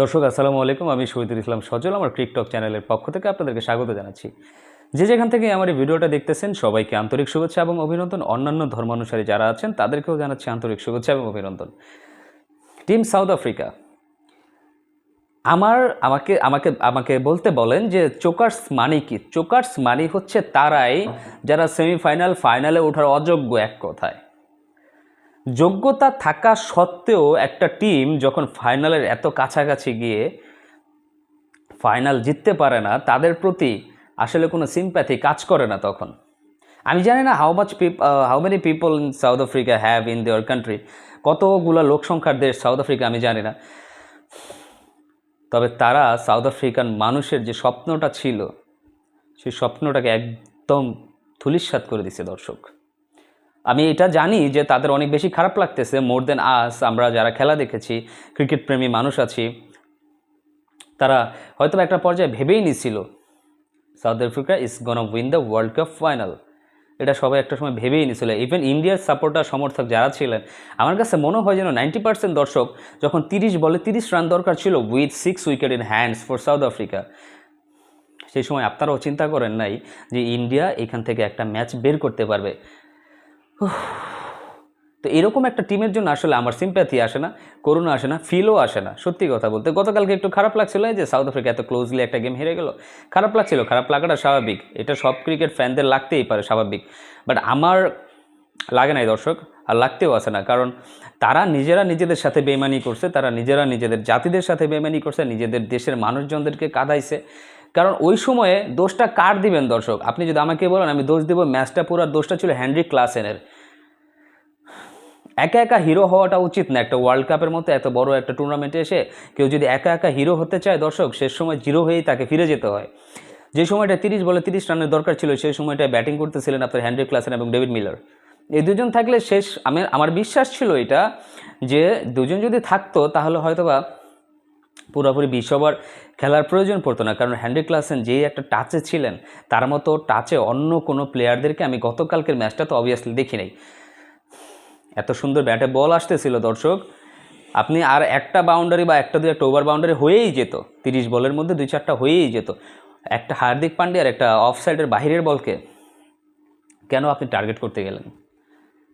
দর্শক, আসসালামু আলাইকুম। আমি শহীদুল ইসলাম সজল, আমার ক্রিকটক চ্যানেলের পক্ষ থেকে আপনাদেরকে স্বাগত জানাচ্ছি। যে যেখান থেকে আমার এই ভিডিওটা দেখতেছেন, সবাইকে আন্তরিক শুভেচ্ছা এবং অভিনন্দন। অন্যান্য ধর্মানুসারী যারা আছেন, তাদেরকেও জানাচ্ছি আন্তরিক শুভেচ্ছা এবং অভিনন্দন। টিম সাউথ আফ্রিকা, আমার, আমাকে আমাকে আমাকে বলতে বলেন যে চোকার্স মানি কি? চোকার্স মানি হচ্ছে তারাই যারা সেমিফাইনাল, ফাইনালে ওঠার অযোগ্য এক কথায়। যোগ্যতা থাকা সত্ত্বেও একটা টিম যখন ফাইনালের এত কাছাকাছি গিয়ে ফাইনাল জিততে পারে না, তাদের প্রতি আসলে কোনো সিম্প্যাথি কাজ করে না তখন। আমি জানি না how much people how many people in South Africa have in their country কতগুলো লোক সংখ্যার দেশ সাউথ আফ্রিকা আমি জানি না। তবে তারা সাউথ আফ্রিকান মানুষের যে স্বপ্নটা ছিল, সেই স্বপ্নটাকে একদম ধুলিস্বাত করে দিছে দর্শক। আমি এটা জানি যে তাদের অনেক বেশি খারাপ লাগতেছে মোর দেন আস আমরা যারা খেলা দেখেছি ক্রিকেট প্রেমী মানুষ আছি, তারা হয়তো একটা পর্যায়ে ভেবেই নিছিল South Africa is gone win the world cup final এটা সবাই একটা সময় ভেবেই নিছিল। ইভেন ইন্ডিয়ার সাপোর্টার সমর্থক যারা ছিলেন, আমার কাছে মনে হয় যেন নাইনটি পার্সেন্ট দর্শক যখন তিরিশ বলে তিরিশ রান দরকার ছিল with six wicket in hands for South Africa সেই সময় আপনারাও চিন্তা করেন নাই যে ইন্ডিয়া এখান থেকে একটা ম্যাচ বের করতে পারবে। তো এরকম একটা টিমের জন্য আসলে আমার সিম্প্যাথি আসে না, করুণা আসে না ফিলও আসে না, সত্যি কথা বলতে। গতকালকে একটু খারাপ লাগছিল যে সাউথ আফ্রিকা এত ক্লোজলি একটা গেম হেরে গেল। খারাপ লাগছিল, খারাপ লাগাটা স্বাভাবিক। এটা সব ক্রিকেট ফ্যানদের লাগতেই পারে, স্বাভাবিক। বাট আমার লাগে নাই দর্শক, আর লাগতেও আসে না। কারণ তারা নিজেরা নিজেদের সাথে বেমানি করছে, তারা নিজেরা নিজেদের জাতিদের সাথে বেমানি করছে, নিজেদের দেশের মানুষজনদেরকে কাদাইছে। কারণ ওই সময়ে দোষটা কার দিবেন দর্শক? আপনি যদি আমাকে বলেন, আমি দোষ দেবো ম্যাচটা পুরো দোষটা ছিল হ্যানরি ক্লাসেনের। একা একা হিরো হওয়াটা উচিত না একটা ওয়ার্ল্ড কাপের মতো এত বড় একটা টুর্নামেন্টে এসে কেউ যদি একা একা হিরো হতে চায় দর্শক শেষ সময় জিরো হয়েই তাকে ফিরে যেতে হয়। যে সময়টা তিরিশ বলে তিরিশ রানের দরকার ছিল, সেই সময়টায় ব্যাটিং করতেছিলেন আপনার হ্যান্ড্রি ক্লাসেন এবং ডেভিড মিলার। এই দুজন থাকলে শেষ আমি আমার বিশ্বাস ছিল এটা যে দুজন যদি থাকতো, তাহলে হয়তোবা পুরোপুরি বিশ ওভার খেলার প্রয়োজন পড়তো না। কারণ হ্যান্ডি ক্লাসেন যেই একটা টাচে ছিলেন, তার মতো টাচে অন্য কোনো প্লেয়ারদেরকে আমি গতকালকের ম্যাচটা তো অবভিয়াসলি দেখি নাই। এত সুন্দর ব্যাটে বল আসতেছিল দর্শক। আপনি আর একটা বাউন্ডারি বা একটা দু একটা ওভার বাউন্ডারি হয়েই যেত। তিরিশ বলের মধ্যে দুই চারটা হয়েই যেত। একটা হার্দিক পান্ডে আর একটা অফ সাইডের বাহিরের বলকে কেন আপনি টার্গেট করতে গেলেন?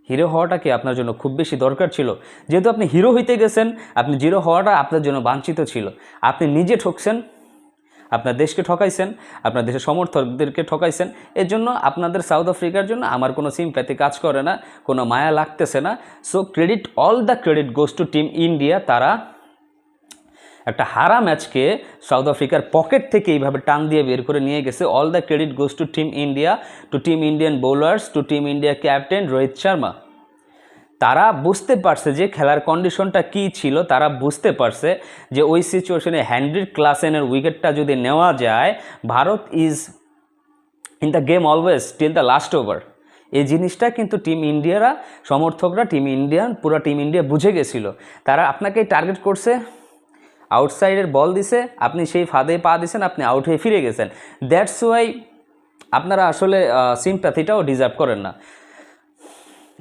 হিরো হওয়াটা কি আপনার জন্য খুব বেশি দরকার ছিল। যেহেতু আপনি হিরো হইতে গেছেন, আপনি জিরো হওয়াটা আপনার জন্য বাঞ্ছিত ছিল। আপনি নিজে ঠকছেন, আপনার দেশকে ঠকাইছেন, আপনার দেশের সমর্থকদেরকে ঠকাইছেন এর জন্য আপনাদের সাউথ আফ্রিকার জন্য আমার কোনো সিম্প্যাথি কাজ করে না, কোনো মায়া লাগতেছে না। So credit all the credit goes to team India তারা একটা হারা ম্যাচকে সাউথ আফ্রিকার পকেট থেকে এইভাবে টান দিয়ে বের করে নিয়ে গেছে। All the credit goes to team India to team Indian bowlers to team India captain Rohit Sharma তারা বুঝতে পারছে যে খেলার কন্ডিশনটা কি ছিল, তারা বুঝতে পারছে যে ওই সিচুয়েশনে হ্যান্ড্রিড ক্লাসেনের উইকেটটা যদি নেওয়া যায়, Bharat is in the game always till the last over এই জিনিসটা কিন্তু টিম ইন্ডিয়ারা সমর্থকরা টিম ইন্ডিয়ান পুরো টিম ইন্ডিয়া বুঝে গেছিল। তারা আপনাকে টার্গেট করছে? আউটসাইডের বল দিছে, আপনি সেই ফাঁদে পা দিছেন, আপনি আউট হয়ে ফিরে গেছেন। দ্যাটস ওয়াই আপনারা আসলে সিম্প্যাথিটাও ডিজার্ভ করেন না।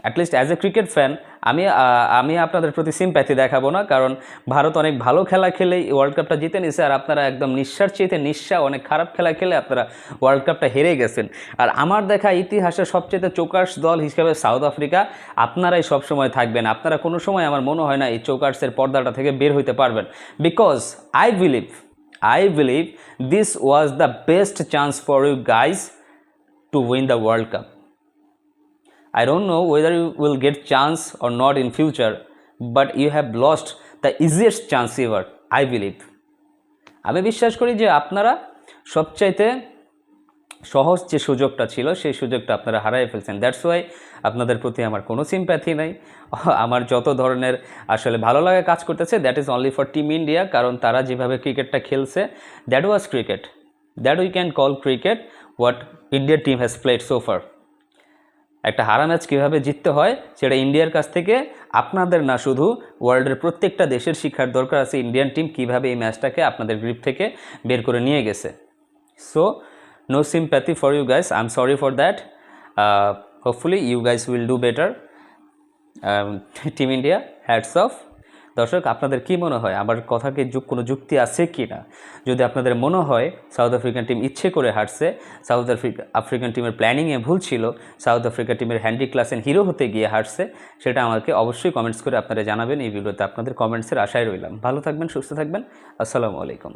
At least as a cricket fan আমি আমি আপনাদের প্রতি সিম্প্যাথি দেখাবো না, কারণ ভারত অনেক ভালো খেলা খেলেই ওয়ার্ল্ড কাপটা জিতে নিছে, আর আপনারা একদম নিঃশ্বার চেয়েতে নিঃশ্বা অনেক খারাপ খেলা খেলে আপনারা ওয়ার্ল্ড কাপটা হেরে গেছেন। আর আমার দেখা ইতিহাসের সবচেয়ে চৌকার্স দল হিসেবে সাউথ আফ্রিকা আপনারাই সবসময় থাকবেন। আপনারা কোনো সময় আমার মনে হয় না এই চৌকার্সের পর্দাটা থেকে বের হইতে পারবেন। Because I believe I believe this was the best chance for you guys to win the world cup I don't know whether you will get chance or not in future, but you have lost the easiest chance ever, I believe. আমি বিশ্বাস করি যে আপনারা সবচাইতে সহজ যে সুযোগটা ছিল সেই সুযোগটা আপনারা হারাই ফেলছেন। দ্যাটস ওয়াই আপনাদের প্রতি আমার কোনো সিম্প্যাথি নাই। আমার যত ধরনের আসলে ভালো লাগা কাজ করতেছে that is only for team India কারণ তারা যেভাবে ক্রিকেটটা খেলছে that was cricket that we can call cricket what ইন্ডিয়ার team has played so far একটা হারা ম্যাচ কীভাবে জিততে হয় সেটা ইন্ডিয়ার কাছ থেকে আপনাদের না, শুধু ওয়ার্ল্ডের প্রত্যেকটা দেশের শিক্ষার দরকার আছে, ইন্ডিয়ান টিম কীভাবে এই ম্যাচটাকে আপনাদের গ্রিপ থেকে বের করে নিয়ে গেছে। So no sympathy for you guys I am sorry for that hopefully you guys will do better team India hats off দর্শক, আপনাদের কি মনে হয়? আমার কথাকে যুগ কোনো যুক্তি আছে কি না যদি আপনাদের মনে হয় সাউথ আফ্রিকান টিম ইচ্ছে করে হারছে সাউথ আফ্রিকা আফ্রিকান টিমের প্ল্যানিংয়ে ভুল ছিল সাউথ আফ্রিকা টিমের হ্যান্ডি ক্লাসেন হিরো হতে গিয়ে হারছে, সেটা আমাকে অবশ্যই কমেন্টস করে আপনারা জানাবেন। এই ভিডিওতে আপনাদের কমেন্টসের আশায় রইলাম। ভালো থাকবেন, সুস্থ থাকবেন। আসসালামু আলাইকুম।